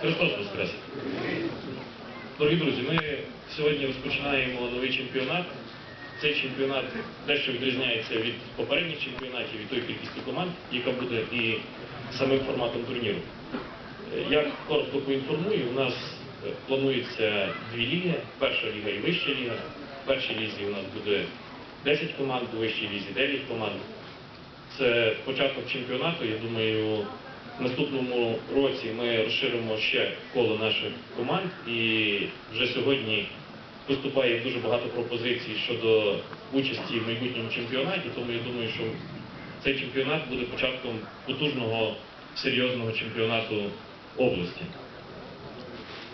Христос Воскрес! Дорогі друзі, ми сьогодні розпочинаємо новий чемпіонат. Цей чемпіонат дещо відрізняється від попередніх чемпіонатів, від тої кількості команд, яка буде і самим форматом турніру. Е, Я коротко поінформую, у нас е, планується дві ліги, перша ліга і вища ліга. В першій лізі у нас буде 10 команд, у вищій лізі 9 команд. Це початок чемпіонату. Я думаю, в наступному році ми розширимо ще коло наших команд і вже сьогодні поступає дуже багато пропозицій щодо участі в майбутньому чемпіонаті, тому я думаю, що цей чемпіонат буде початком потужного серйозного чемпіонату області.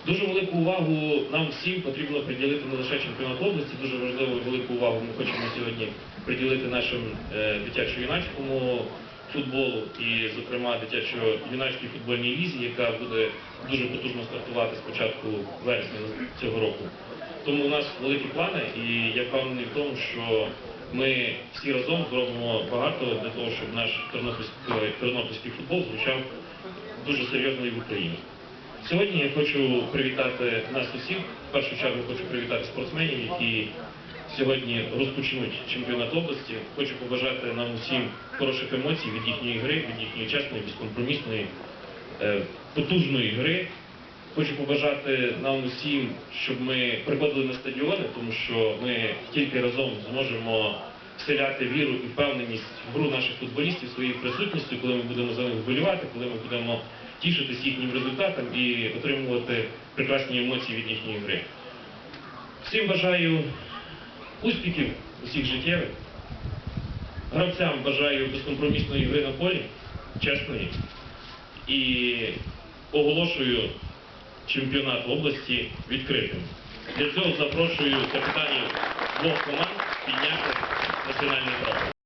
Дуже велику увагу нам всім потрібно приділити не лише чемпіонат області, дуже важливу велику увагу ми хочемо сьогодні приділити нашим е, дитячо-юнацькому футболу і, зокрема, дитячо-юнацькій футбольній лізі, яка буде дуже потужно стартувати з початку вересня цього року. Тому у нас великі плани, і я впевнений в тому, що ми всі разом зробимо багато для того, щоб наш тернопільський, тернопільський футбол звучав дуже серйозно і в Україні. Сьогодні я хочу привітати нас усіх. В першу чергу хочу привітати спортсменів, які сьогодні розпочнуть чемпіонат області. Хочу побажати нам усім хороших емоцій від їхньої гри, від їхньої чесної, безкомпромісної, е, потужної гри. Хочу побажати нам усім, щоб ми приходили на стадіони, тому що ми тільки разом зможемо вселяти віру і впевненість в гру наших футболістів своєю присутністю, коли ми будемо за них вболівати, коли ми будемо тішитись їхнім результатом і отримувати прекрасні емоції від їхньої гри. Всім бажаю успіхів усіх життєвих. Гравцям бажаю безкомпромісної гри на полі, чесної. І оголошую чемпіонат області відкритим. Для цього запрошую капітанів двох команд підняти національний прапор.